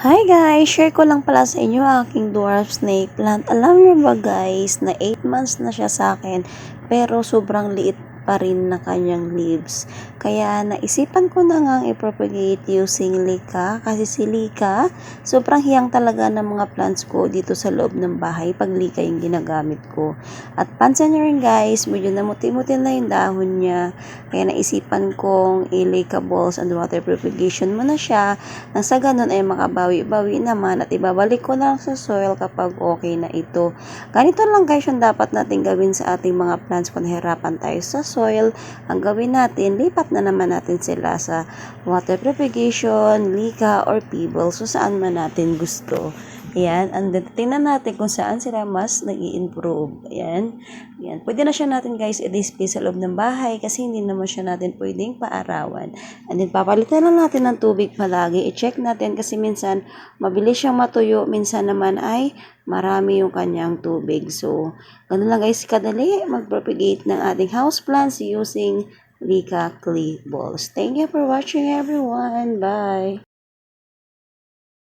Hi guys! Share ko lang pala sa inyo aking dwarf snake plant. Alam niyo ba guys na 8 months na siya sa akin pero sobrang liit pa rin na kanyang leaves. Kaya naisipan ko na nga i-propagate using Lika kasi si Lika sobrang hiyang talaga ng mga plants ko dito sa loob ng bahay pag Lika yung ginagamit ko. At pansin nyo rin guys, medyo namuti-muti na yung dahon niya. Kaya naisipan kong i-Lika balls and water propagation mo na siya nang sa ganun ay makabawi-bawi naman at ibabalik ko na lang sa soil kapag okay na ito. Ganito lang guys yung dapat natin gawin sa ating mga plants kung nahirapan tayo sa soil. Ang gawin natin, lipat na naman natin sila sa water propagation, lika, or pebble. So saan man natin gusto. Ayan, and then tingnan natin kung saan sila mas nag improve Ayan, ayan. Pwede na siya natin guys i-display sa loob ng bahay kasi hindi naman siya natin pwedeng paarawan. And then papalitan lang natin ng tubig palagi. I-check natin kasi minsan mabilis siyang matuyo, minsan naman ay marami yung kanyang tubig. So, ganun lang guys kadali mag-propagate ng ating houseplants using Lika Clay Balls. Thank you for watching everyone. Bye!